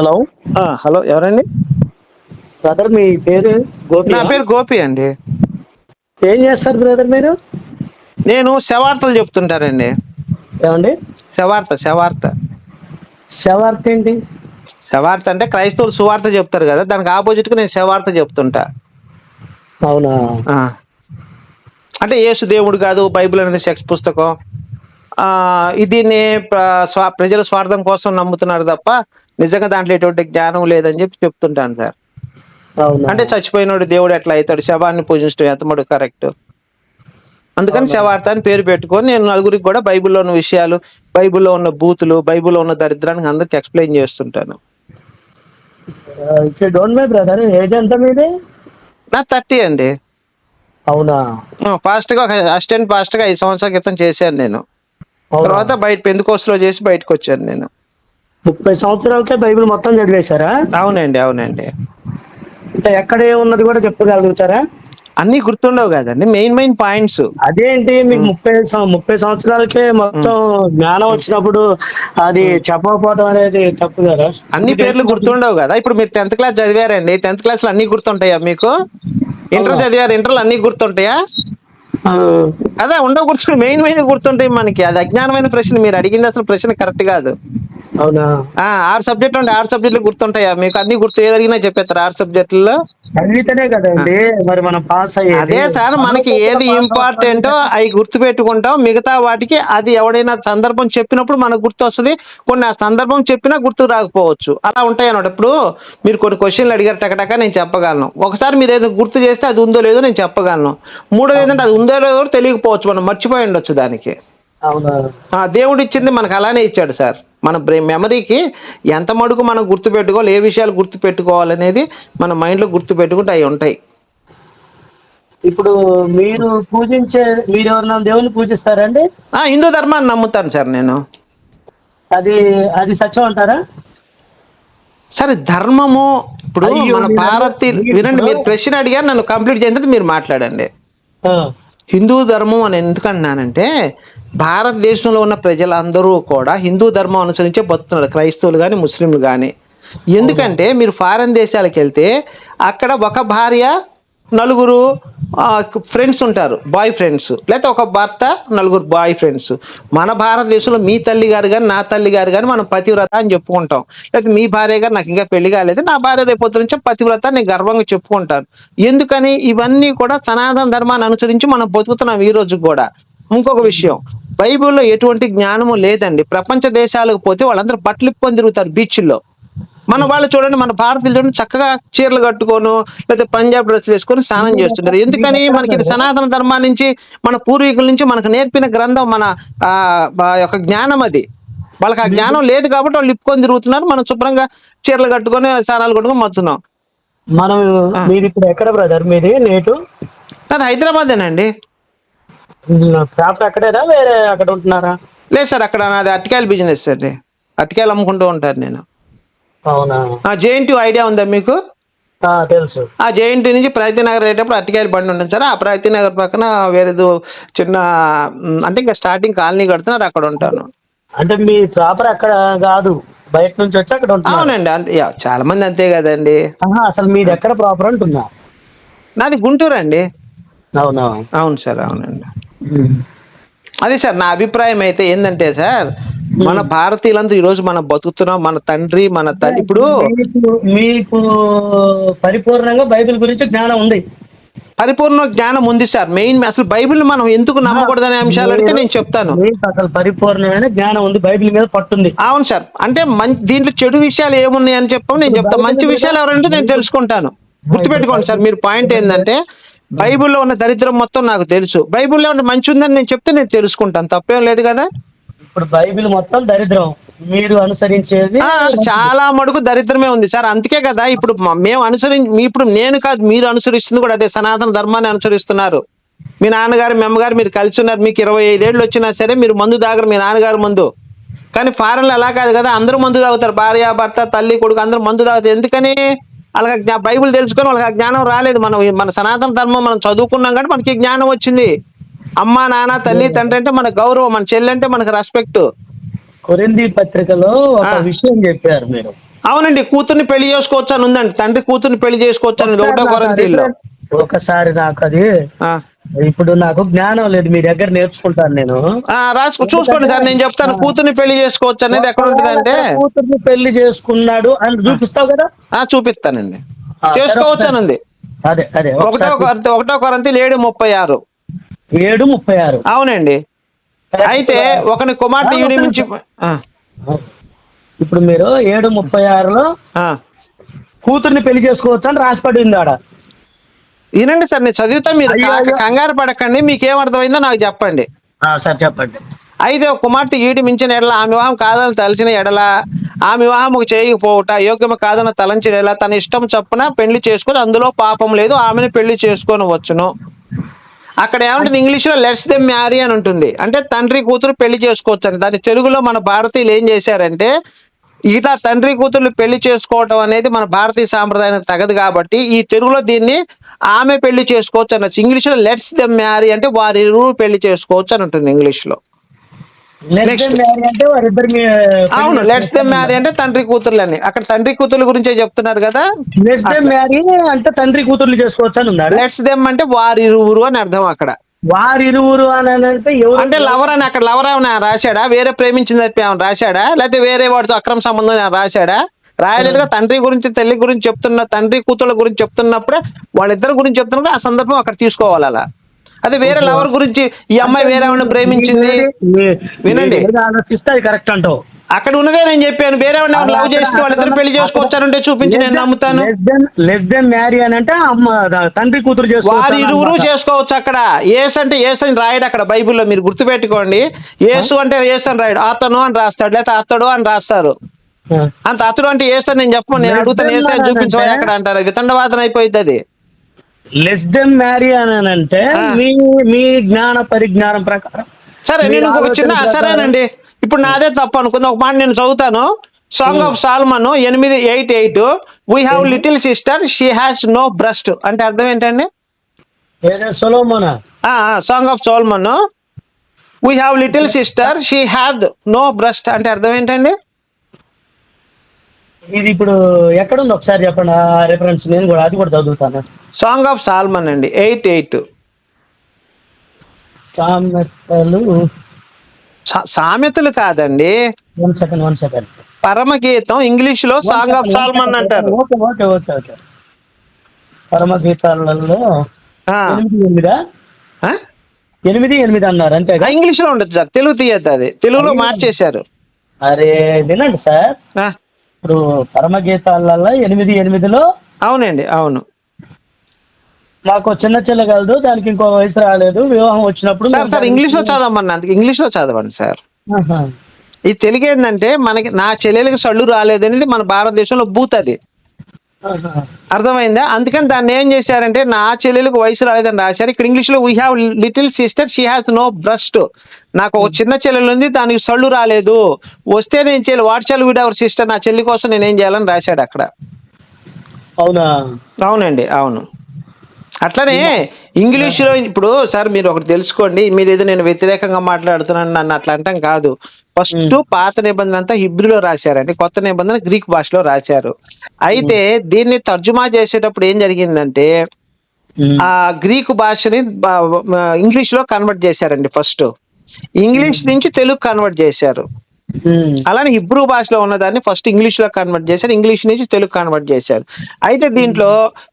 Hello. ఆ, hello ఎవరండి? Brother మీ పేరు గోపి నా పేరు గోపి అండి. ఏం చేస్తారు బ్రదర్ మీరు? నేను శవార్తలు చెప్తుంటానండి. ఏమండి? శవార్త శవార్త. శవార్త ఏంటి? శవార్త అంటే క్రైస్తవులు సువార్త చెప్తారు కదా దానికి ఆపోజిట్గా నేను శవార్త చెప్తుంటా. అవునా. అంటే యేసు దేవుడు కాదు బైబిల్ అనేది సెక్స్ పుస్తకం. ఆ దీన్ని ప్రజల స్వార్థం కోసం నమ్ముతున్నారు తప్ప నిజంగా దాంట్లో ఎటువంటి జ్ఞానం లేదని చెప్పి చెప్తుంటాను సార్. అవునా? అంటే చచ్చిపోయినోడు దేవుడు ఎట్లా అవుతాడు? శవాన్ని పూజించడం ఎంతమడు కరెక్ట్? అందుకని అని పేరు పెట్టుకొని నేను నలుగురికి కూడా బైబిల్లో ఉన్న విషయాలు బైబిల్లో ఉన్న బూతులు బైబిల్లో ఉన్న దరిద్రానికి అందరికి ఎక్స్ప్లెయిన్ చేస్తుంటాను. బ్రదర్ ఏజ్ ఎంత మీది? నా థర్టీ అండి. అవునా? ఫాస్ట్గా అసిస్టెంట్ ఫాస్ట్గా ఐదు సంవత్సరాల క్రితం చేశాను నేను. తర్వాత బయట పెందుకోసలో చేసి బయటకు వచ్చాను నేను. ముప్పై సంవత్సరాలకే బైబిల్ మొత్తం చదివేశారా? అవునండి అవునండి. అంటే ఎక్కడ ఏమున్నది కూడా చెప్పగలుగుతారా? అన్ని గుర్తుండవు కదండి మెయిన్ మెయిన్ పాయింట్స్. అదేంటి మీకు ముప్పై ముప్పై సంవత్సరాలకే మొత్తం జ్ఞానం వచ్చినప్పుడు అది చెప్పకపోవడం అనేది తప్పు కదా? అన్ని పేర్లు గుర్తుండవు కదా? ఇప్పుడు మీరు టెన్త్ క్లాస్ చదివారండి టెన్త్ క్లాస్లో అన్ని గుర్తుంటాయా మీకు? ఇంటర్. చదివారు ఇంటర్లో అన్ని గుర్తుంటాయా? అదే ఉండవు గుర్తు మెయిన్ మెయిన్ గుర్తుంటాయి మనకి. అది అజ్ఞానమైన ప్రశ్న మీరు అడిగింది అసలు ప్రశ్న కరెక్ట్ కాదు. అవునా? ఆ ఆరు సబ్జెక్టులు ఉంటే ఆరు సబ్జెక్టులు గుర్తుంటాయా? మీకు అన్ని గుర్తు ఏదడిగినా చెప్పేస్తారు ఆరు సబ్జెక్టుల్లో చదివితేనే కదండి మరి మనం పాస్ అయ్యేది. అదే సార్ మనకి ఏది ఇంపార్టెంటో అవి గుర్తు పెట్టుకుంటాం మిగతా వాటికి అది ఎవడైనా సందర్భం చెప్పినప్పుడు మనకు గుర్తు వస్తుంది కొన్ని ఆ సందర్భం చెప్పినా గుర్తు రాకపోవచ్చు. అలా ఉంటాయి అన్నమాట ఇప్పుడు మీరు కొన్ని క్వశ్చన్లు అడిగారు టకటక నేను చెప్పగలను. ఒకసారి మీరు ఏదో గుర్తు చేస్తే అది ఉందో లేదో నేను చెప్పగలను. మూడోది ఏంటంటే అది ఉందో లేదో తెలియకపోవచ్చు మనం. మర్చిపోయి ఉండొచ్చు దానికి. అవునా? ఆ దేవుడు ఇచ్చింది మనకు అలానే ఇచ్చాడు సార్. మన బ్రెయిన్ మెమరీకి ఎంత మడుగు మనం గుర్తు పెట్టుకోవాలి ఏ విషయాలు గుర్తు పెట్టుకోవాలనేది మన మైండ్లో గుర్తు పెట్టుకుంటే అవి ఉంటాయి. ఇప్పుడు మీరు పూజించే మీరు ఎవరన్నా దేవుని పూజిస్తారండి? ఆ హిందూ ధర్మాన్ని నమ్ముతాను సార్ నేను. అది అది సత్యం అంటారా? సరే ధర్మము ఇప్పుడు మన మీరు భారతీ మీరు వినండి మీరు ప్రశ్న అడిగారు నన్ను కంప్లీట్ చేయండి మీరు మాట్లాడండి. హిందూ ధర్మం అని ఎందుకన్నానంటే భారతదేశంలో ఉన్న ప్రజలందరూ కూడా హిందూ ధర్మం అనుసరించే బతున్నారు క్రైస్తవులు కానీ ముస్లింలు కానీ ఎందుకంటే మీరు ఫారెన్ దేశాలకు వెళ్తే అక్కడ ఒక భార్య నలుగురు ఫ్రెండ్స్ ఉంటారు బాయ్ ఫ్రెండ్స్ లేకపోతే ఒక భర్త నలుగురు బాయ్ ఫ్రెండ్స్ మన భారతదేశంలో మీ తల్లి గారు కానీ నా తల్లి గారు కానీ మనం పతివ్రత అని చెప్పుకుంటాం. లేకపోతే మీ భార్య గారు నాకు ఇంకా పెళ్ళి కాలేదు నా భార్య రేపొద్దు నుంచి పతివ్రత నేను గర్వంగా చెప్పుకుంటాను ఎందుకని? ఇవన్నీ కూడా సనాతన ధర్మాన్ని అనుసరించి మనం బతుకుతున్నాం ఈ రోజు కూడా. ఇంకొక విషయం బైబిల్లో ఎటువంటి జ్ఞానము లేదండి. ప్రపంచ దేశాలకు పోతే వాళ్ళందరూ బట్టలు ఇప్పుకొని తిరుగుతారు బీచ్ల్లో మన వాళ్ళు చూడండి మన భారతీయులు చూడండి చక్కగా చీరలు కట్టుకోను లేకపోతే పంజాబ్ డ్రెస్సులు వేసుకొని స్నానం చేస్తుంటారు. ఎందుకని మనకి ఇది సనాతన ధర్మం నుంచి మన పూర్వీకుల నుంచి మనకు నేర్పిన గ్రంథం మన యొక్క జ్ఞానం అది. వాళ్ళకి ఆ జ్ఞానం లేదు కాబట్టి వాళ్ళు ఇప్పుకొని తిరుగుతున్నారు. మనం శుభ్రంగా చీరలు కట్టుకొని స్నానాలు కట్టుకొని మొత్తున్నాం మనం. మీది ఇప్పుడు ఎక్కడ బ్రదర్ మీది నేటు? అది హైదరాబాదేనండి. ప్రాపర్ అక్కడేనా? వేరే అక్కడ ఉంటున్నారా? లేదు సార్ అక్కడ నాది అరటికాయల బిజినెస్ అండి. అరటికాయలు అమ్ముకుంటూ ఉంటాను నేను. అవునా? ఆ జేఎన్టీ ఐడియా ఉందా మీకు? తెలుసు. ఆ జేఎన్టీ నుంచి ప్రగతి నగర్ అయ్యేటప్పుడు అరటికాయల బండి ఉంటుంది సార్. ఆ ప్రగతి నగర్ పక్కన వేరేదో చిన్న అంటే ఇంకా స్టార్టింగ్ కాలనీ కడుతున్నారు అక్కడ ఉంటాను. అంటే మీ ప్రాపర్ అక్కడ కాదు. బయట నుంచి వచ్చి అక్కడ అవునండి అంతే. చాలా మంది అంతే కదండి. అసలు మీది ఎక్కడ ప్రాపర్ అంటున్నా? నాది గుంటూరు అండి. అవునా? అవును సార్ అవునండి. అదే సార్ నా అభిప్రాయం అయితే ఏంటంటే సార్ మన భారతీయులందరూ ఈ రోజు మనం బతుకుతున్నాం. మన తండ్రి మన తల్లి ఇప్పుడు మీకు పరిపూర్ణంగా బైబిల్ గురించి జ్ఞానం ఉంది. పరిపూర్ణ జ్ఞానం ఉంది సార్. మెయిన్ అసలు బైబిల్ మనం ఎందుకు నమ్మకూడదనే అంశాలు అడిగితే నేను చెప్తాను. అసలు పరిపూర్ణమైన జ్ఞానం ఉంది. బైబిల్ మీద పట్టుంది. అవును సార్. అంటే మంచి దీంట్లో చెడు విషయాలు ఏమున్నాయి అని చెప్పాము నేను చెప్తాను మంచి విషయాలు ఎవరంటే నేను తెలుసుకుంటాను. గుర్తుపెట్టుకోండి సార్. మీరు పాయింట్ ఏంటంటే బైబిల్లో ఉన్న దరిద్రం మొత్తం నాకు తెలుసు. బైబిల్లో ఉన్న మంచి ఉందని నేను చెప్తే నేను తెలుసుకుంటాను. తప్పేం లేదు కదా? ఇప్పుడు బైబిల్ మొత్తం దరిద్రం. మీరు అనుసరించేది చాలా మడుగు దరిద్రమే ఉంది సార్. అందుకే కదా ఇప్పుడు మేము అనుసరించి ఇప్పుడు నేను కాదు మీరు అనుసరిస్తుంది కూడా అదే సనాతన ధర్మాన్ని అనుసరిస్తున్నారు. మీ నాన్నగారు మీ అమ్మగారు మీరు కలిసి ఉన్నారు. మీకు ఇరవై ఐదేళ్ళు వచ్చినా సరే మీరు మందు తాగరు మీ నాన్నగారు మందు. కానీ ఫారెన్లో అలా కాదు కదా అందరూ మందు తాగుతారు. భార్య భర్త తల్లి కొడుకు అందరూ మందు తాగుతారు. ఎందుకని? వాళ్ళకి బైబిల్ తెలుసుకొని వాళ్ళకి జ్ఞానం రాలేదు. మనం మన సనాతన ధర్మం మనం చదువుకున్నాం కాబట్టి మనకి జ్ఞానం వచ్చింది. అమ్మ నాన్న తల్లి తండ్రి అంటే మన గౌరవం మన చెల్లి అంటే మనకు రెస్పెక్ట్ కొరింది పత్రికలో ఒక. విషయం చెప్పారు మీరు. అవునండి కూతుర్ని పెళ్ళి చేసుకోవచ్చు అని ఉందండి. తండ్రి కూతుర్ని పెళ్ళి చేసుకోవచ్చు అని ఒకటో కొరంతీల్లో ఒకసారి నాకు అది ఆ. ఇప్పుడు నాకు జ్ఞానం లేదు మీ దగ్గర నేర్చుకుంటాను నేను. ఆ, రాసుకో చూసుకోండి సార్ నేను చెప్తాను. కూతుర్ని పెళ్ళి చేసుకోవచ్చు అనేది ఎక్కడ ఉంటుంది అంటే కూతుర్ని పెళ్ళి చేసుకున్నాడు అని చూపిస్తావు కదా? ఆ చూపిస్తానండి. చేసుకోవచ్చు అని ఉంది. అదే అదే ఒకటో ఒకటో కొరంతి ఏడు ముప్పై ఆరు. ఏడు ముప్పై ఆరు. అవునండి. అయితే ఒకని కుమార్తె మించి ఆ, ఇప్పుడు మీరు ఏడు ముప్పై ఆరులో. కూతుర్ని పెళ్ళి చేసుకోవచ్చు అని రాసిపడింది ఆడ. వినండి సార్ నేను చదివితే మీరు. కంగారు పడకండి మీకు ఏమర్థమైందో నాకు చెప్పండి. సార్ చెప్పండి. అయితే ఒక కుమార్తె ఈటి మించిన ఎడల ఆమె వివాహం కాదని తలచిన ఎడల ఆమె వివాహం చేయకపోవుట యోగ్యము కాదని తలంచిన ఎడల తన ఇష్టం చొప్పున పెళ్ళి చేసుకొని అందులో పాపం లేదు ఆమెను పెళ్ళి చేసుకొని వచ్చును అక్కడ ఏమంటుంది? ఇంగ్లీష్లో లెట్స్ దెమ్ మ్యారీ అని ఉంటుంది. అంటే తండ్రి కూతురు పెళ్ళి చేసుకోవచ్చు అని. దాని తెలుగులో మన భారతీయులు ఏం చేశారంటే ఇట్లా తండ్రి కూతుర్లు పెళ్ళి చేసుకోవటం అనేది మన భారతీయ సాంప్రదాయానికి తగదు కాబట్టి ఈ తెలుగులో దీన్ని ఆమె పెళ్ళి చేసుకోవచ్చు అనొచ్చు. ఇంగ్లీష్లో లెట్స్ దెమ్ మ్యారీ అంటే వారి ఇరువురు పెళ్ళి చేసుకోవచ్చు అని ఉంటుంది ఇంగ్లీష్ అవును లెట్స్ దెమ్ మ్యారీ అంటే తండ్రి కూతుర్లని. అక్కడ తండ్రి కూతుర్ల గురించే చెప్తున్నారు కదా? నెక్స్ట్ డే మ్యారీ అంటే తండ్రి కూతుర్లు చేసుకోవచ్చు అని ఉన్నాడు లెట్స్ దెమ్ అంటే వారి ఇరువురు అని అర్థం అక్కడ. వారి ఇరువురు అని అంటే ఎవరు అంటే లవర్ అని అక్కడ లవర్ అని రాశాడా? వేరే ప్రేమించింది చెప్పి ఏమైనా రాశాడా? లేకపోతే వేరే వాడితో అక్రమ సంబంధం రాశాడా? రాయలేదుగా తండ్రి గురించి తల్లి గురించి చెప్తున్న తండ్రి కూతుళ్ళ గురించి చెప్తున్నప్పుడే వాళ్ళిద్దరి గురించి చెప్తున్నప్పుడు ఆ సందర్భం అక్కడ తీసుకోవాలి అలా. అదే వేరే లవర్ గురించి ఈ అమ్మాయి వేరే ఆవిడని ప్రేమించింది. వినండి. ఆలోచిస్తే అది కరెక్ట్ అంటావు. అక్కడ ఉన్నదే నేను చెప్పాను. వేరే వాడిని ఎవరు లవ్ చేస్తే వాళ్ళిద్దరు పెళ్ళి చేసుకోవచ్చానంటే చూపించి నేను నమ్ముతాను. లెస్ దెన్ మ్యారీ అని అంటే అమ్మ తండ్రి కూతురు వారి ఇరువురు. చేసుకోవచ్చు అక్కడ. ఏసు అంటే ఏసు అని రాయడు అక్కడ బైబిల్లో మీరు గుర్తుపెట్టుకోండి. ఏసు అంటే ఏసు అని రాయడు. అతను అని రాస్తాడు లేకపోతే అతడు అని రాస్తారు. అంత అతడు అంటే ఏసు అని నేను చెప్పను నేను అడుగుతాను. ఏసు అని man చూపించవా అంటే- అక్కడ అంటారు. వితండవాదన అయిపోయింది అది. లెస్ దెన్ మ్యారీ అని అంటే. మీ మీ జ్ఞాన పరిజ్ఞానం ప్రకారం. సరే నేను ఆలోచన చిన్న సరేనండి. ఇప్పుడు నాదే తప్పు అనుకుంది. ఒక మాట నేను చదువుతాను. సాంగ్ ఆఫ్ సాల్మన్ ఎనిమిది eight eight. We have little sister she has no breast అంటే అర్థం ఏంటండి? Song of Solomon we have little sister she had no breast అంటే అర్థం ఏంటండి? ఇది ఇప్పుడు ఎక్కడుంది? ఒకసారి చెప్పండి. ఆ రెఫరెన్స్ నేను కూడా అది కూడా చదువుతాను. సాంగ్ ఆఫ్ సాల్మన్ అండి. ఎయిట్ ఎయిట్ సామెతలు. సామెతలు కాదండి. వన్ సెకండ్ వన్ సెకండ్ పరమగీతం ఇంగ్లీష్లో సాంగ్ ఆఫ్ సాల్మన్ అంటారు. ఓకే ఓకే ఓకే ఓకే పరమగీతాలలో ఆ, ఎనిమిది ఎనిమిదా? అన్నారు అంతే ఇంగ్లీష్లో ఉండదు సార్. తెలుగు తీయద్దు అది. తెలుగులో మార్చేశారు. అరే వినండి సార్. ఇప్పుడు పరమగీతాలలో ఎనిమిది ఎనిమిదిలో అవునండి అవును మాకు చిన్న చెల్లె కలదు దానికి ఇంకో వయసు రాలేదు వివాహం వచ్చినప్పుడు సార్ ఇంగ్లీష్లో చదవమన్నా అందుకే ఇంగ్లీష్లో చదవండి సార్. ఈ తెలుగు ఏంటంటే మనకి నా చెల్లెలకి సళ్ళు రాలేదనేది మన భారతదేశంలో బూత్ అది. అర్థమైందా? అందుకని దాన్ని ఏం చేశారంటే నా చెల్లెలకు వయసు రాలేదని రాశారు. ఇక్కడ ఇంగ్లీష్లో we have little sister she has no breast నాకు ఒక చిన్న చెల్లెలు ఉంది దానికి సళ్ళు రాలేదు. వస్తే నేను చెల్లి వాట్ చెల్లి విడ్ అవర్ సిస్టర్ నా చెల్లి కోసం నేను ఏం చేయాలని రాశాడు అక్కడ. అవునా? అవునండి అవును. అట్లనే ఇంగ్లీష్లో ఇప్పుడు సార్ మీరు ఒకటి తెలుసుకోండి. మీరు ఏదో నేను వ్యతిరేకంగా మాట్లాడుతున్నాను నన్ను అట్లా అంటాం కాదు. ఫస్ట్ పాత నిబంధన అంతా హిబ్రూలో రాశారండి. కొత్త నిబంధన గ్రీక్ భాషలో రాశారు. అయితే దీన్ని తర్జుమా చేసేటప్పుడు ఏం జరిగిందంటే. ఆ గ్రీకు భాషని ఇంగ్లీష్లో కన్వర్ట్ చేశారండి ఫస్ట్. ఇంగ్లీష్ నుంచి తెలుగు కన్వర్ట్ చేశారు. అలానే హిబ్రూ భాషలో ఉన్నదాన్ని ఫస్ట్ ఇంగ్లీష్లో కన్వర్ట్ చేశారు. ఇంగ్లీష్ నుంచి తెలుగు కన్వర్ట్ చేశారు. అయితే దీంట్లో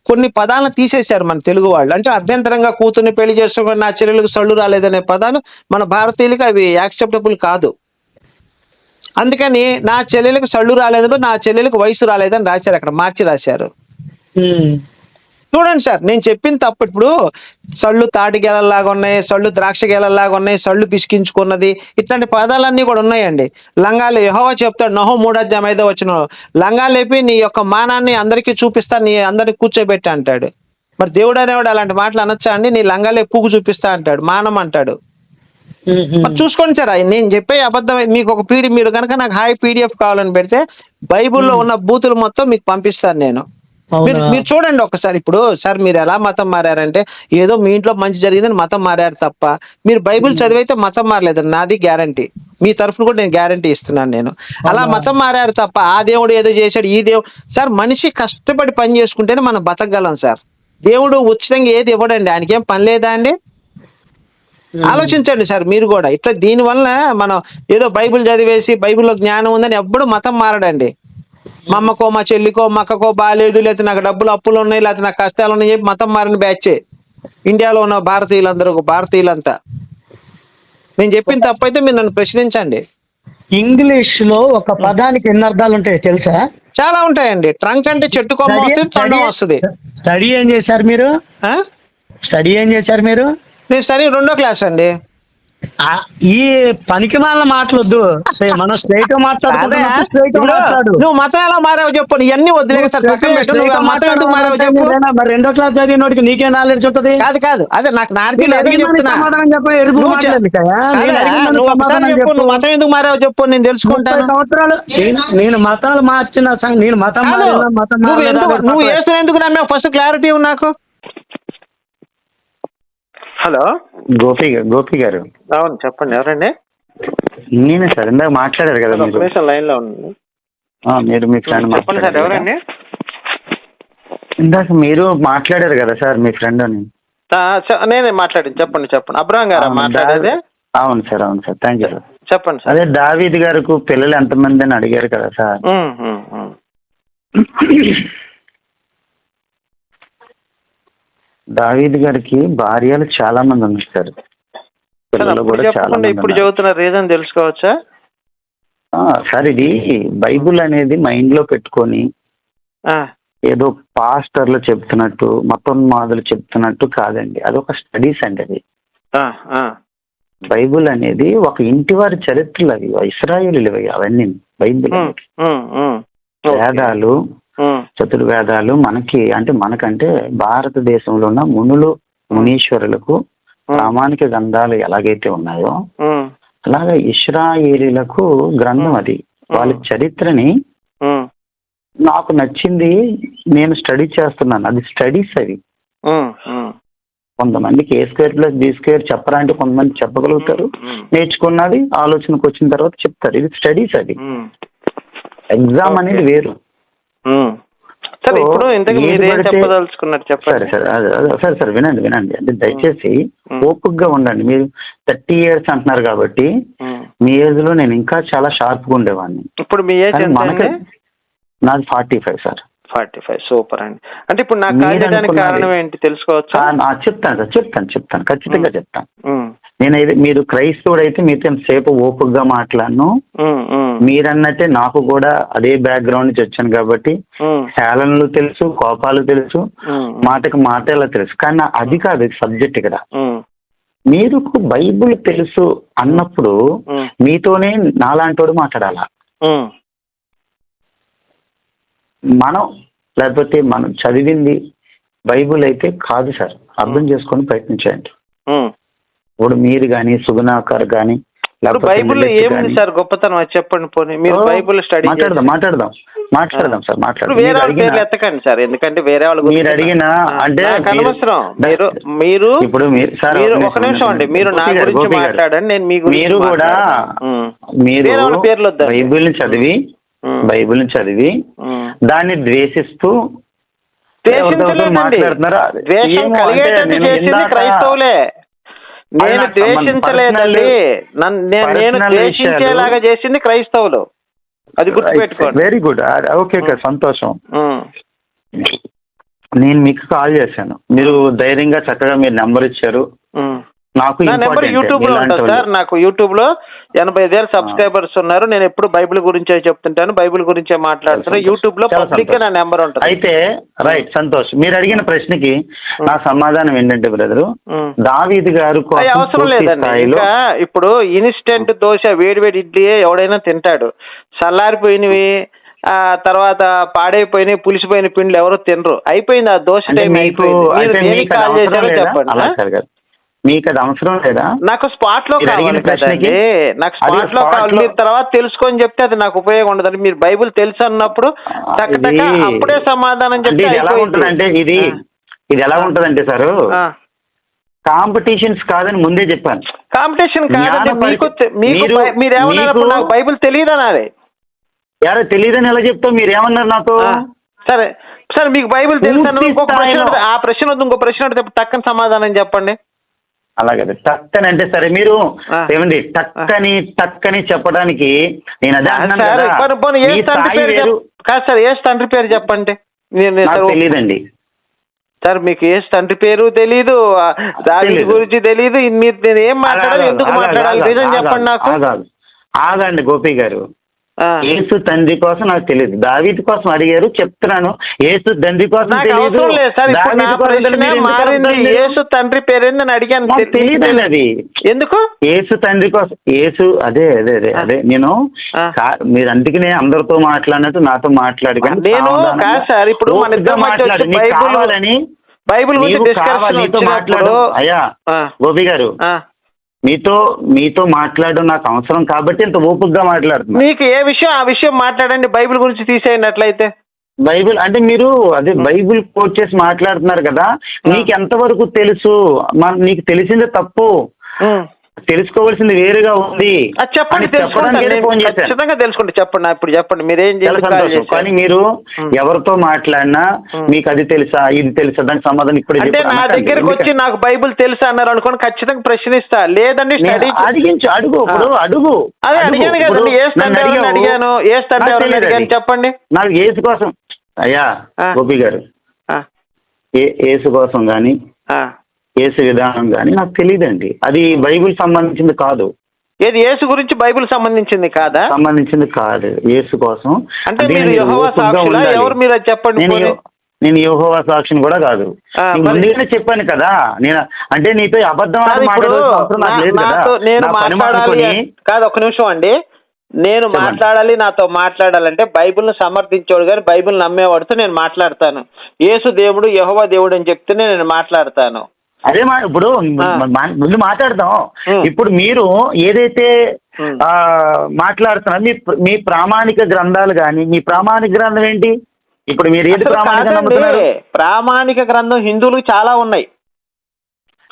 కొన్ని పదాలను తీసేశారు మన తెలుగు వాళ్ళు. అంటే అభ్యంతరంగా కూతుర్ని పెళ్ళి చేసుకోవడం నా చెల్లెలకు సళ్ళు రాలేదనే పదాలు మన భారతీయులకి అవి యాక్సెప్టబుల్ కాదు. అందుకని నా చెల్లెలకు సళ్ళు రాలేదు నా చెల్లెలకు వయసు రాలేదని రాశారు అక్కడ మార్చి రాశారు. చూడండి సార్ నేను చెప్పిన తప్పు ఇప్పుడు సళ్ళు తాటి గెలల్లాగా ఉన్నాయి సళ్ళు ద్రాక్ష గెలల్లాగా ఉన్నాయి సళ్ళు పిసికించుకున్నది ఇట్లాంటి పదాలన్నీ కూడా ఉన్నాయండి. లంగాలు యహోవా చెప్తాడు నహో మూడాధ్యాయం ఐదో వచ్చిన లంగాలు లేపి నీ యొక్క మానాన్ని అందరికీ చూపిస్తా నీ అందరికి కూర్చోబెట్టి అంటాడు. మరి దేవుడు అనేవాడు అలాంటి మాటలు అనొచ్చా అండి? నీ లంగాలే పువ్వు చూపిస్తా అంటాడు? మానం అంటాడు. మరి చూసుకోండి సార్ నేను చెప్పే అబద్ధం మీకు ఒక పీడి మీరు కనుక నాకు హాయ్ పీడిఎఫ్ కావాలని పెడితే బైబిల్లో ఉన్న బూతులు మొత్తం మీకు పంపిస్తాను నేను. మీరు మీరు చూడండి ఒకసారి ఇప్పుడు సార్ మీరు ఎలా మతం మారారంటే ఏదో మీ ఇంట్లో మంచి జరిగిందని మతం మారారు తప్ప మీరు బైబిల్ చదివైతే మతం మారలేదు. నాది గ్యారంటీ మీ తరఫున కూడా నేను గ్యారంటీ ఇస్తున్నాను నేను. అలా? మతం మారారు తప్ప ఆ దేవుడు ఏదో చేశాడు ఈ దేవుడు సార్ మనిషి కష్టపడి పని చేసుకుంటేనే మనం బతకగలం సార్. దేవుడు ఉచితంగా ఏది ఇవ్వడండి ఆయనకి పని లేదా అండి? ఆలోచించండి సార్ మీరు కూడా. ఇట్లా దీని వల్ల మనం ఏదో బైబిల్ చదివేసి బైబిల్లో జ్ఞానం ఉందని ఎప్పుడు మతం మారడండి. మా అమ్మకో మా చెల్లికో మా అక్కకో బాగాలేదు లేకపోతే నాకు డబ్బులు అప్పులు ఉన్నాయి లేకపోతే నాకు కష్టాలు ఉన్నాయి చెప్పి మతం మారిన బ్యాచే. ఇండియాలో ఉన్న భారతీయులందరూ భారతీయులంతా. నేను చెప్పిన తప్పైతే మీరు నన్ను ప్రశ్నించండి. ఇంగ్లీష్లో ఒక పదానికి ఎన్ని అర్థాలు ఉంటాయి తెలుసా? చాలా ఉంటాయండి. ట్రంక్ అంటే చెట్టు కొమ్మ వస్తుంది తొండం వస్తుంది. స్టడీ ఏం చేశారు మీరు? స్టడీ ఏం చేశారు మీరు? నేను సరే రెండో క్లాస్ అండి. ఈ పనికి మాల మాటలొద్దు మనం స్ట్రైట్ మాట్లాడు. నువ్వు మతం ఎలా మారావు చెప్పు ఇవన్నీ వదిలేదు సార్ పక్కన పెట్టు మతం ఎందుకు మారావు చెప్పు. మరి రెండో క్లాస్ చదివినోడికి నీకే నాలెడ్జ్ ఉంటుంది? కాదు కాదు అదే నాకు చెప్తున్నా. సమాధానం చెప్ప నువ్వు ఒకసారి చెప్పు మతం ఎందుకు మారావు చెప్పు నేను తెలుసుకుంటాను. సంవత్సరాలు నేను- మతాలు మార్చిన నేను మతం మతం నువ్వు ఎందుకు నువ్వు. వేసిన ఎందుకు నమ్మావు? ఫస్ట్ క్లారిటీ నాకు. హలో. గోపి గోపి గారు. అవును చెప్పండి ఎవరండి? నేనే సార్ ఇందాక మాట్లాడారు కదా మీరు. నిమిషం లైన్లో ఉంది ఆ, మీరు మీ ఫ్రెండ్ చెప్పండి సార్ ఎవరండి? ఇందాక మీరు మాట్లాడారు కదా సార్ మీ ఫ్రెండ్ అని. ఆ, చె- నేనే మాట్లాడింది చెప్పండి చెప్పండి. అబ్రహం గారా అవును, మాట్లాడేది? దా- అవును సార్ అవును సార్ థ్యాంక్ యూ సార్ చెప్పండి సార్. అదే దావీద్ గారికి పిల్లలు ఎంతమంది అని అడిగారు కదా సార్. ఉమ్, ఉమ్, ఉమ్. దావీద్ గారికి భార్యలు చాలా మంది ఉన్నారు సార్ పిల్లలు కూడా చాలా మంది ఇప్పుడు ఉన్నారు. చెబుతున్న రీజన్ తెలుసుకోవచ్చా ఆ, సార్ ఇది బైబుల్ అనేది మైండ్లో పెట్టుకొని ఆ, ఏదో పాస్టర్లు చెప్తున్నట్టు మతోన్మాదులు చెప్తున్నట్టు కాదండి అదొక స్టడీస్ అండి అది ఆ, ఆ. బైబుల్ అనేది ఒక ఇంటి వారి చరిత్రలు అవి ఇస్రాయేలు అవన్నీ బైబిల్ ఉమ్, ఉమ్, ఉమ్. ఓకే. వేదాలు చతుర్వేదాలు మనకి అంటే మనకంటే భారతదేశంలో ఉన్న మునులు మునీశ్వరులకు ప్రామాణిక గ్రంథాలు ఎలాగైతే ఉన్నాయో అలాగే ఇస్రాయేలీలకు గ్రంథం అది. వాళ్ళ చరిత్రని నాకు నచ్చింది నేను స్టడీ చేస్తున్నాను. అది స్టడీస్ అవి. కొంతమందికి A square plus B square చెప్పరా అంటే కొంతమంది చెప్పగలుగుతారు. నేర్చుకున్నది ఆలోచనకు వచ్చిన తర్వాత చెప్తారు. ఇది స్టడీస్ అది. ఎగ్జామ్ అనేది వేరు. సరే ఇప్పుడు ఇంతకు మీరు చెప్పదలుచుకున్నారు? చెప్పండి. సరే సరే సరే వినండి వినండి. అంటే దయచేసి. ఓపికగా ఉండండి. మీరు థర్టీ ఇయర్స్ అంటున్నారు కాబట్టి. మీ ఏజ్లో నేను ఇంకా చాలా షార్ప్గా ఉండేవాడిని. ఇప్పుడు మీ ఏజ్ మనకి నాది forty five sir. Forty five super అండి. అంటే ఇప్పుడు నాకు కారణం ఏంటి? తెలుసుకోవచ్చా? చెప్తాను సార్ చెప్తాను చెప్తాను. ఖచ్చితంగా చెప్తాను. నేనైతే మీరు క్రైస్తవుడు అయితే మీతో సేపు ఓపికగా మాట్లాడను. మీరన్నట్టే నాకు కూడా అదే బ్యాక్గ్రౌండ్ నుంచి వచ్చాను కాబట్టి హేళనలు తెలుసు కోపాలు తెలుసు మాటకు మాట ఎలా తెలుసు. కానీ అది కాదు సబ్జెక్ట్ ఇక్కడ. మీరు బైబుల్ తెలుసు అన్నప్పుడు మీతోనే నాలాంటోడు మాట్లాడాలా? మనం లేకపోతే మనం చదివింది బైబుల్ అయితే కాదు సార్. అర్థం చేసుకొని ప్రయత్నించండి. ఇప్పుడు మీరు కానీ సుగుణాకర్ కానీ బైబిల్లో ఏముంది సార్ గొప్పతనం? అది చెప్పండి పోనీ. మీరు బైబిల్ స్టడీ మాట్లాడదాం మాట్లాడదాం మాట్లాడదాం సార్ మాట్లాడదాం. వేరే వాళ్ళ పేర్లు ఎత్తకండి సార్? ఎందుకంటే వేరే వాళ్ళ మీరు అడిగిన అంటే అనవసరం. మీరు మీరు ఇప్పుడు మీరు సార్ మీరు ఒక నిమిషం అండి. మీరు నా గురించి. మాట్లాడండి నేను మీ గురించి మీరు కూడా మీరు పేర్లు వద్దండి. బైబిల్ని చదివి ఉమ్, బైబిల్ని చదివి. దాన్ని ద్వేషిస్తూ? ద్వేషం కలిగేటట్టు చేసింది క్రైస్తవులే. నేను. ద్వేషించలేదండి నేను ద్వేషించేలాగా చేసింది క్రైస్తవులు. అది గుర్తుపెట్టుకోండి. వెరీ గుడ్ ఓకే సంతోషం. నేను మీకు కాల్ చేశాను. మీరు ధైర్యంగా చక్కగా మీరు నెంబర్ ఇచ్చారు. నాకు నా నెంబర్ యూట్యూబ్లో ఉంటుంది సార్. నాకు యూట్యూబ్లో ఎనభై ఐదు వేల సబ్స్క్రైబర్స్ ఉన్నారు. నేను ఎప్పుడు బైబిల్ గురించే చెప్తుంటాను. బైబిల్ గురించే మాట్లాడుతాను చాలా యూట్యూబ్లో పబ్లిక్ నా. నెంబర్ ఉంటుంది. అయితే రైట్ సంతోష్. మీరు అడిగిన ప్రశ్నకి నా సమాధానం ఏంటంటే బ్రదరు. దావీద్ గారు అవసరం లేదండి. ఇంకా ఇప్పుడు ఇన్స్టెంట్ దోశ వేడి వేడి ఇడ్లీ ఎవడైనా తింటాడు. చల్లారిపోయినవి ఆ తర్వాత పాడైపోయినవి పులిసిపోయిన పిండ్లు ఎవరు తినరు. అయిపోయింది ఆ దోశ టైం మీకు అయిపోయింది? చెప్పండి. మీకు అది అవసరం లేదా? నాకు స్పాట్లో కావాలి కదండి నాకు స్పాట్లో కావాలి మీరు తర్వాత తెలుసుకొని చెప్తే అది నాకు ఉపయోగం ఉండదు. మీరు బైబిల్ తెలుసు అన్నప్పుడు అప్పుడే సమాధానం చెప్తే ఇది ఎలా. ఉంటదంటే ఇది ఇది ఎలా ఉంటదంటే సార్. కాంపిటీషన్స్ కాదని ముందే చెప్పాను. కాంపిటీషన్ కాదండి జ్ఞాన మీకు మీకు మీరు- బై- మీరు ఏమన్నారు అప్పుడు మీకు- నాకు బైబిల్ తెలియదనాలి యారో తెలియదని ఎలా చెప్తావు? మీరు ఏమన్నారు నాతో? సరే. సరే మీకు బైబిల్ తెలుసు ఇంకొక ప్రశ్న ఆ ప్రశ్న ఇంకో ప్రశ్న టక్కని సమాధానం చెప్పండి. అలాగే టక్కని అంటే సరే మీరు. ఏమండి టక్కని టక్కని చెప్పడానికి నేను అదే సార్ కదా, పోనీ- పోనీ ఏ మీ తండ్రి స్థాయి పేరు వేరు, చెప్- కాదు సార్ ఏ తండ్రి పేరు చెప్పండి? నేను నేను నాకు సార్ తెలియదండి సార్ మీకు ఏ తండ్రి పేరు తెలీదు ఆ, తెలీదు. గురించి తెలీదు మీరు నేను ఏం మాట్లాడాలి ఎందుకు మాట్లాడాలి? చెప్పండి నాకు. ఆగండి గోపి గారు. యేసు తండ్రి కోసం నాకు తెలియదు దావీదు కోసం అడిగారు చెప్తున్నాను. యేసు తండ్రి కోసం తెలియదు? యేసు తండ్రి పేరేంది అని అడిగాను నాకు తెలియదండి అది. ఎందుకు? యేసు తండ్రి కోసం యేసు అదే అదే అదే. అదే నేను మీరు అందుకనే అందరితో మాట్లాడినట్టు నాతో మాట్లాడి కానీ నేను కాదు సార్ ఇప్పుడు బైబిల్ గురించి డిస్కషన్ నీతో మాట్లాడు. అయ్యా గోపి గారు. మీతో మీతో మాట్లాడడం నాకు అవసరం కాబట్టి ఇంత ఓపికగా మాట్లాడుతున్నా. మీకు ఏ విషయం ఆ విషయం మాట్లాడండి బైబిల్ గురించి తీసేయండి అట్లయితే బైబిల్ అంటే మీరు అదే బైబిల్ కోట్ చేసి మాట్లాడుతున్నారు కదా నీకు ఎంతవరకు తెలుసు? మన- నీకు తెలిసిందే తప్పు. తెలుసుకోవాల్సింది వేరుగా ఉంది చెప్పండి ఖచ్చితంగా తెలుసుకుంటే చెప్పండి ఇప్పుడు చెప్పండి మీరేం సంతోషం చేశారు? కానీ మీరు. ఎవరితో మాట్లాడినా. మీకు అది తెలుసా ఇది తెలుసా దానికి సమాధానం ఇప్పుడే అంటే నా. దగ్గరకు వచ్చి నాకు బైబిల్ తెలుసా అన్నారు అనుకోండి ఖచ్చితంగా ప్రశ్నిస్తా లేదండి స్టడీ అడిగించు అడుగు ఇప్పుడు అడుగు అదే అడుగు. అడిగాను కదండి ఏ అడిగావు. అడిగాను ఏ తెలియదు అడిగాను. చెప్పండి నాకు ఏసు కోసం అయ్యా. గోపి గారు ఏ ఏసు కోసం కానీ ఏసు విధానం కానీ నాకు తెలియదండి అది బైబిల్ సంబంధించింది కాదు. ఏది యేసు గురించి బైబిల్ సంబంధించింది కాదా? సంబంధించింది కాదు. యేసు కోసం అంటే మీరు యెహోవా సాక్షులా. ఎవరు మీరు చెప్పండి నేను నేను యోహోవా సాక్షిని కూడా కాదు. ముందుగానే చెప్పాను కదా. నేను అంటే నీతో అబద్ధం నేను మాట్లాడాలి కాదు ఒక నిమిషం అండి. నేను. మాట్లాడాలి నాతో మాట్లాడాలంటే బైబిల్ను సమర్థించేవాడు కానీ బైబిల్ నమ్మేవాడితో నేను మాట్లాడతాను. యేసు దేవుడు యెహోవా దేవుడు అని చెప్తేనే నేను మాట్లాడతాను. అదే మా ఇప్పుడు ముందు మాట్లాడదాం. ఇప్పుడు మీరు ఏదైతే. ఆ మాట్లాడుతున్నారు మీ మీ ప్రామాణిక గ్రంథాలు కానీ మీ ప్రామాణిక గ్రంథం ఏంటి? ఇప్పుడు మీరు ఏది ప్రామాణిక ప్రామాణిక గ్రంథం హిందువులకు చాలా ఉన్నాయి సరే, మీరు అవన్నీ హిందూ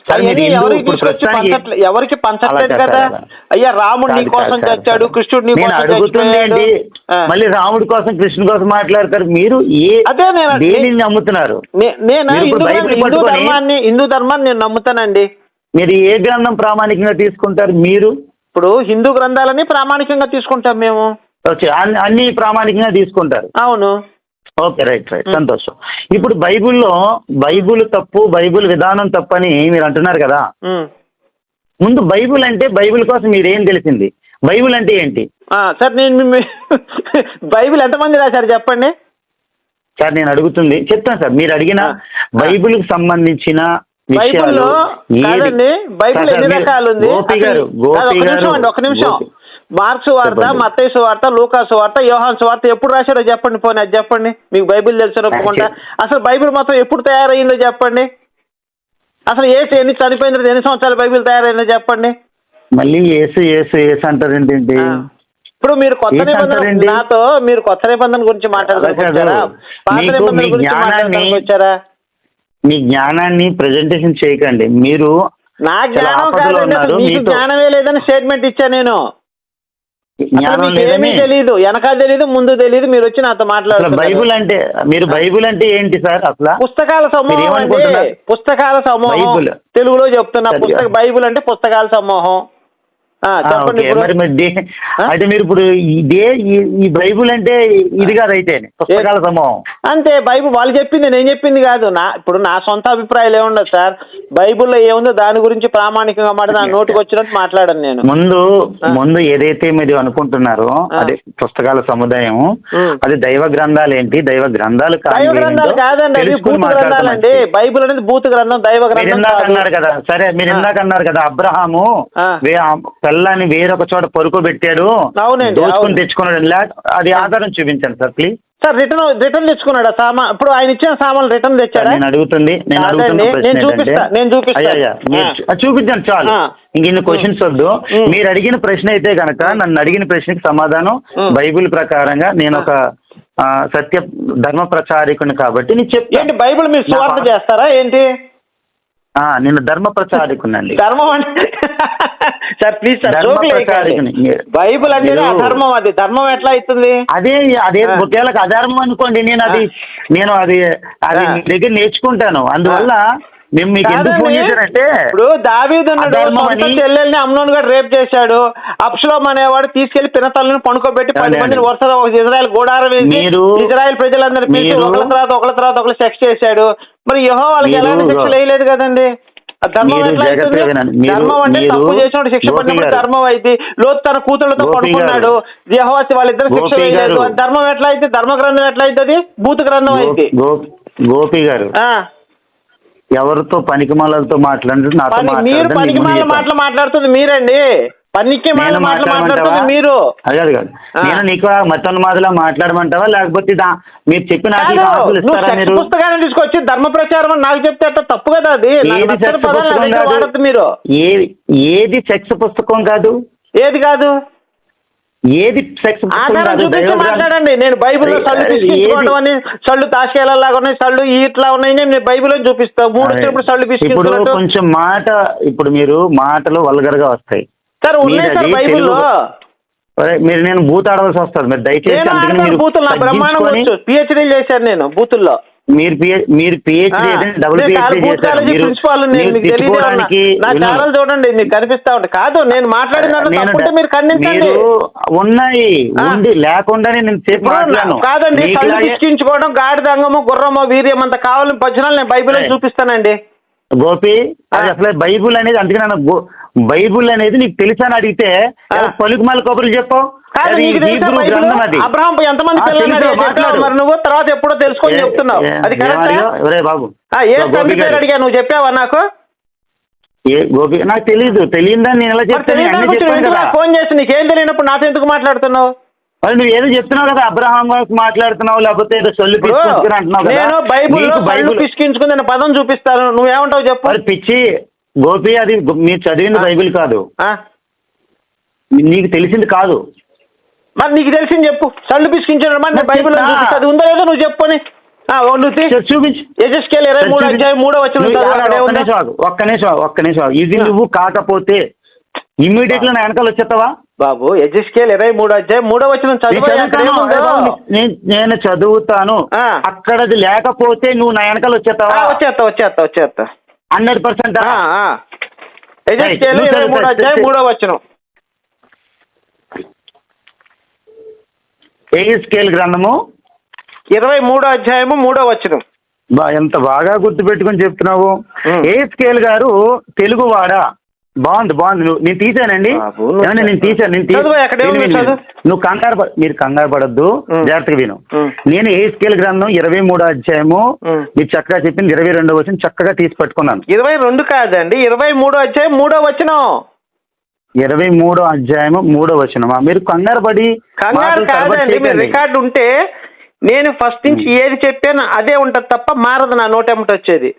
ఎవరికి పంచట్లేదు కాదు. అయ్యా రాముడు నీ కోసం చచ్చాడు. కృష్ణుడు నీ కోసం అడుగుతుంది చచ్చిపోయాడు ఏంటి ఆ. మళ్ళీ రాముడి కోసం కృష్ణుడి కోసం మాట్లాడతారు. మీరు ఏ అదే నేను నమ్ముతున్నారు? నేను హిందూ ధర్మాన్ని హిందూ ధర్మాన్ని నేను నమ్ముతానండి. మీరు ఏ గ్రంథం ప్రామాణికంగా తీసుకుంటారు? మీరు? ఇప్పుడు హిందూ గ్రంథాలని ప్రామాణికంగా తీసుకుంటాం మేము. అన్ని ప్రామాణికంగా తీసుకుంటారు. అవును. Okay right right. సంతోషం. ఇప్పుడు బైబిల్లో బైబిల్ తప్పు బైబిల్ విధానం తప్పని మీరు అంటున్నారు కదా. ముందు బైబిల్ అంటే బైబిల్ కోసం మీరేం తెలిసింది? బైబిల్ అంటే ఏంటి? సార్ నేను బైబిల్ ఎంతమంది రాశారు చెప్పండి? సార్ నేను అడుగుతుంది. చెప్తాను సార్ మీరు అడిగిన. బైబిల్కి సంబంధించిన బైబిల్లో బైబిల్ ఎన్ని రకాలు ఉంది గోపి గారు గోపి ఒక గారు నిమిషం. ఒక మార్క్స్ వార్త. మత్తైసు వార్త లూకాసు వార్త యోహాన్స్ వార్త ఎప్పుడు రాశారో చెప్పండి పోనీ అది చెప్పండి మీకు బైబిల్ తెలుసు ఒప్పుకుంటా. అసలు బైబిల్ మొత్తం ఎప్పుడు తయారయ్యిందో చెప్పండి అసలు ఏ ఎన్ని తర్వాత ఎన్ని సంవత్సరాలు బైబిల్ తయారైందో చెప్పండి మళ్ళీ ఏసు ఏసు ఏసు అంటారు ఏంటి. ఇప్పుడు మీరు కొత్త నిబంధన? నాతో మీరు కొత్త నిబంధన గురించి పాత నిబంధన మీ గురించి జ్ఞానాన్ని- మీ ప్రజెంటేషన్ చేయకండి మీరు నా జ్ఞానం కాదండి. మీకు జ్ఞానమే లేదని స్టేట్మెంట్ ఇచ్చా నేను జ్ఞానం ఏమీ లేదని తెలియదు వెనకాల తెలియదు ముందు తెలియదు మీరు వచ్చి నాతో మాట్లాడుతున్నారు బైబిల్ అంటే మీరు బైబిల్ అంటే ఏంటి సార్ అసలు పుస్తకాల సమూహం? పుస్తకాల సమూహం. తెలుగులో చెప్తున్నా. పుస్తక బైబిల్ అంటే పుస్తకాల సమూహం చెప్పండి ఓకే. ఇప్పుడు మరి మరి దే- ఆ? అయితే మీరు ఇప్పుడు ఇదే ఈ- ఈ బైబిల్ అంటే ఇది కాదు అయితే పుస్తకాల సమూహం అంతే బైబిల్ వాళ్ళు చెప్పింది నేను చెప్పింది కాదు నా ఇప్పుడు నా సొంత అభిప్రాయాలు ఏముండదు సార్ బైబిల్లో ఏముందో దాని గురించి ప్రామాణికంగా మాట నా నోటికి వచ్చినట్టు మాట్లాడను నేను ముందు ఆ. ముందు ఏదైతే మీరు అనుకుంటున్నారో ఆ. అదే పుస్తకాల సముదాయం ఉం. అది దైవ గ్రంథాలు ఏంటి దైవ గ్రంథాలు కాదు దైవ గ్రంథాలు కాదండి అవి తెలుసుకుని భూత గ్రంథాలండి. బైబిల్ అనేది భూత గ్రంథం దైవ మీరు గ్రంథం ఇందాక కాదు. అన్నారు కదా సరే మీరు ఆ. ఇందాక అన్నారు కదా అబ్రహాము ఆ. వే- ఆ పిల్లని వేరొక చోట పరుకోబెట్టాడు అవునండి, దోచుకుని అవును. తెచ్చుకున్నాడు. లే- అది ఆధారం చూపించండి sir please sir return return తెచ్చుకున్నాడా? సామాన్ ఇప్పుడు ఆయన ఇచ్చిన సామాన్లు రిటర్న్ తెచ్చాడా? నేను అడుగుతుంది నేను కాదండి, అడుగుతున్న ప్రశ్న నేను ఏంటంటే చూపిస్తా, నేను చూపిస్తా. అయ్యా, అయ్యా, మీరు ఆ. చూ- ఆ, చూపించండి చాలు. ఆ. ఇంక ఇన్ని క్వశ్చన్స్ వద్దు. ఉమ్. మీరు అడిగిన ప్రశ్న అయితే కనుక నన్ను అడిగిన ప్రశ్నకి సమాధానం ఉమ్. బైబిల్ ప్రకారంగా నేను ఒక ఆ, సత్య ధర్మ ప్రచారికుని కాబట్టి నేను ఏంటి చెప్తాను బైబిల్ మీరు నా సువార్త పా- చేస్తారా? ఏంటి? నేను ధర్మ ప్రచారికునండి. ధర్మం అంటే సార్ ప్లీజ్ సార్ బైబిల్ అనేది అధర్మం అది. ధర్మం ఎట్లా అవుతుంది? అదే అదే. ఒకవేళ అధర్మం అనుకోండి నేను అది నేను అది అది దగ్గర నేర్చుకుంటాను. అందువల్ల మేము మీకు ఎందుకు ఫోన్ కాదండి. చేశానంటే ఇప్పుడు దావీదు చెల్లెల్ని అమ్నోన్ గారు రేప్ చేశాడు. అప్షలోం అనేవాడు తీసుకెళ్ళి పినతల్ని పనుకోబెట్టి పది. మందిని వరుసగా ఒక ఇజ్రాయెల్ గోడారం వేసి ఇజ్రాయెల్ ప్రజలందరూ పిలిచి ఒకళ్ళ తర్వాత ఒకళ్ళ తర్వాత ఒకళ్ళు సెక్స్ చేశాడు. మరి యహో వాళ్ళకి ఎలాంటి శిక్ష వేయలేదు కదండి? ధర్మం అంటే మీరు- తప్పు చేసినప్పుడు శిక్ష పడినప్పుడు. ధర్మం అయితే లోతు తన కూతుళ్ళతో పడుకున్నాడు. వాళ్ళిద్దరు శిక్ష వేయలేదు. ధర్మం ఎట్లా అయితే ధర్మ గ్రంథం ఎట్లా అవుతుంది భూత గ్రంథం అయితే గోపి గారు. ఎవరితో పనికిమాలతో మాట్లాడుతూ నాతో మీరు మాట్లాడదని పనికి నేను మాల చెప్పాను. మాటలు మాట్లాడుతుంది మీరండి. పనికి మాటలు? మాట్లాడుతుంది మీరు. అది కాదు. నేను నీకు మతన్ మాదిలా మాట్లాడమంటావా? లేకపోతే మీరు చెప్పిన పుస్తకాన్ని తీసుకొచ్చి ధర్మ ప్రచారం అని నాకు చెప్తే అట్లా తప్పు కదా అది? ఏది మీరు. ఏది ఏది సెక్స్ పుస్తకం కాదు? ఏది కాదు? ఏది సెక్స్ ఆధారం చూపించి. మాట్లాడండి. నేను బైబిల్లో సళ్ళు? అని సళ్ళు తాసేలాగా ఉన్నాయి సళ్ళు ఇట్లా ఉన్నాయి నేను బైబిల్లో చూపిస్తా. మూడు అరే, ఇప్పుడు సళ్ళు ఇప్పుడు కొంచెం మాట ఇప్పుడు మీరు మాటలు వల్గర్గా వస్తాయి. సార్ ఉన్నాయి సార్ బైబిల్లో. మీరు నేను బూత్ ఆడవలసి వస్తుంది. మీరు దయచేసి బ్రహ్మాండం పిహెచ్డీలు చేశాను నేను బూతుల్లో. మీరు మీరు పిహెచ్డి డబుల్ పిహెచ్డి నా. ఛానల్ చూడండి మీకు కనిపిస్తా ఉంటుంది కాదు నేను మాట్లాడిన దాంట్లో నేను తప్పుంటే మీరు ఖండించండి ఉన్నాయి ఆ. ఉండి లేకుండానే నేను మాట్లాడను కాదండి కళ్ళు మీకులాగే- పిసికించుకోవడం గాడిద అంగము గుర్రము వీర్యం అంత కావాలని భజనలు నేను బైబిల్లో ఏయ్. చూపిస్తానండి గోపి అది. అసలు బైబుల్ అనేది అందుకే నన్ను బైబుల్ అనేది నీకు తెలుసని అడిగితే ఆ. పలుకుమాల కబుర్లు చెప్పు కాదు నీకు తెలుసా బైబిల్? అది. అబ్రహాం ఎంతమంది పిల్లలు. మరి నువ్వు? తర్వాత ఎప్పుడో తెలుసుకొని చెప్తున్నావు అది కరెక్టా? బాబు. ఏ తండ్రి పేరు. అడిగా నువ్వు చెప్పావా నాకు? ఏ గోపి? నాకు తెలియదు తెలియదని నేను ఎలా చెప్తాను? ఫోన్ చేసి నీకేం తెలియనప్పుడు నాతో ఎందుకు మాట్లాడుతున్నావు? మరి నువ్వు ఏదో చెప్తున్నావు కదా అబ్రహాం గురించి మాట్లాడుతున్నావు లేకపోతే ఏదో సొల్లు పిచ్చుకుంటున్నా అంటున్నావు నేను బైబిల్ పిసికించుకుని నేను పదం చూపిస్తాను. నువ్వేమంటావు చెప్పు? మరి పిచ్చి గోపి అది మీరు చదివింది ఆ. బైబిల్ కాదు? నీకు తెలిసింది కాదు. మరి నీకు తెలిసింది చెప్పు. సళ్ళు పిసికించడం మరి. చూపిస్తా. అది ఉందో లేదో నువ్వు చెప్పు అని చూపించు. ఇరవై మూడు అధ్యాయం మూడో వచ్చిన ఒక్క నిమిషం ఒక్క నిమిషం. ఇది నువ్వు కాకపోతే ఇమ్మీడియట్గా నా వెనకాల వచ్చేస్తావా? బాబు యజస్కేల్ ఇరవై మూడు అధ్యాయం మూడో వచ్చిన నేను చదువుతాను. అక్కడది లేకపోతే నువ్వు నా వెనకాల వచ్చేస్తావా? వచ్చేస్తా వచ్చేస్తా వచ్చేస్తా హండ్రెడ్ పర్సెంట్? నువ్వు ఇరవై మూడు అధ్యాయం. మూడో వచ్చిన ఏ స్కేల్ గ్రంథము? ఇరవై మూడో అధ్యాయము మూడో వచ్చిన బా ఎంత బాగా గుర్తు పెట్టుకొని చెప్తున్నావు. స్కేల్ గారు తెలుగు వాడా బాగుంది బాగుంది. నువ్వు నేను తీసానండి. నేను తీసాను నేను. నువ్వు కంగారు మీరు కంగారు పడద్దు. జాగ్రత్తగా విను. నేను ఏ స్కేల్ గ్రంథం? ఇరవై మూడో అధ్యాయము. మీరు చక్కగా చెప్పింది ఇరవై రెండో వచ్చిన చక్కగా తీసి పట్టుకున్నాను. ఇరవై రెండు కాదండి ఇరవై మూడో అధ్యాయం మూడో వచ్చిన ఇరవై మూడో అధ్యాయము మూడో వచనమా? మీరు కంగారు పడి కంగారు కాదండి మీరు. రికార్డు ఉంటే నేను ఫస్ట్ నుంచి ఏది చెప్పాను అదే ఉంటది తప్ప మారదు నా వచ్చేది.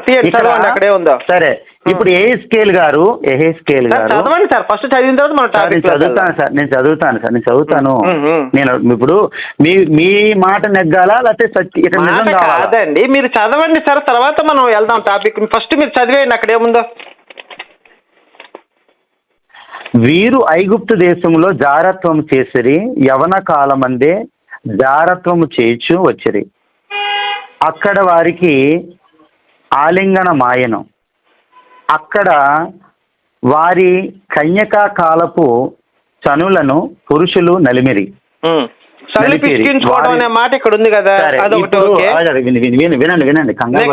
తీయండి ఇక్కడ- చదవండి అక్కడే ఉందో? సరే ఇప్పుడు ఏ స్కేల్ గారు ఏ స్కేల్ గారు చదవండి సార్ ఫస్ట్ చదివిన తర్వాత మన చదువుతాను సార్ నేను చదువుతాను సార్ నేను చదువుతాను. నేను ఇప్పుడు మీ మీ మాట నెగ్గాలా లేకపోతే సత్య కాదండి మీరు చదవండి సార్ తర్వాత మనం వెళ్దాం టాపిక్ ఫస్ట్ మీరు చదివేయండి అక్కడ ఏముందో వీరు ఐగుప్తు దేశంలో జారత్వం చేసిరి యవన కాలమందే జారత్వము చేయిచు వచ్చిరి. అక్కడ వారికి ఆలింగన మాయను. అక్కడ వారి కన్యకా కాలపు చనులను పురుషులు నలిమిరి. సల్లి. పిసికించుకోవడం అనే మాట ఇక్కడ ఉంది కదా. అదొకటి ఓకే. వినండి వినండి కంగారు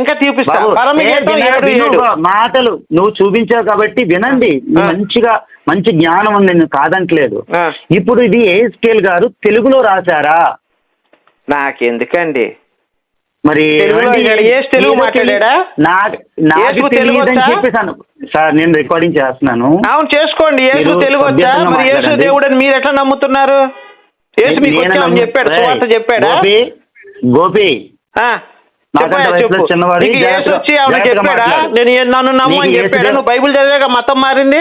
ఇంకా చూపిస్తా. బాబు, పరమగీతం ఏ, వినండి, ఏడు, విను, ఏడు. బా, మాటలు నువ్వు చూపించావు కాబట్టి వినండి. మంచిగా మంచి జ్ఞానం ఉంది నేను కాదంటలేదు. ఇప్పుడు ఇది ఏ స్కేల్ గారు తెలుగులో రాశారా? నాకెందుకండి? మరి ఏసు తెలుగు? నాకు తెలియదని? చెప్పేసాను సార్ నేను రికార్డింగ్ చేస్తున్నాను. అవును చేసుకోండి. మీరు తెలుగు వచ్చా మరి మాట్లాడండి. దేవుడు అని మీరు ఎట్లా నమ్ముతున్నారు? యేసు మీకు వచ్చామని చెప్పాడు, సువార్త చెప్పాడా? గోపి చెప్పాడా. నేను నన్ను నమ్ము అని చెప్పాడా? నువ్వు బైబిల్ చదివాక మతం మారింది?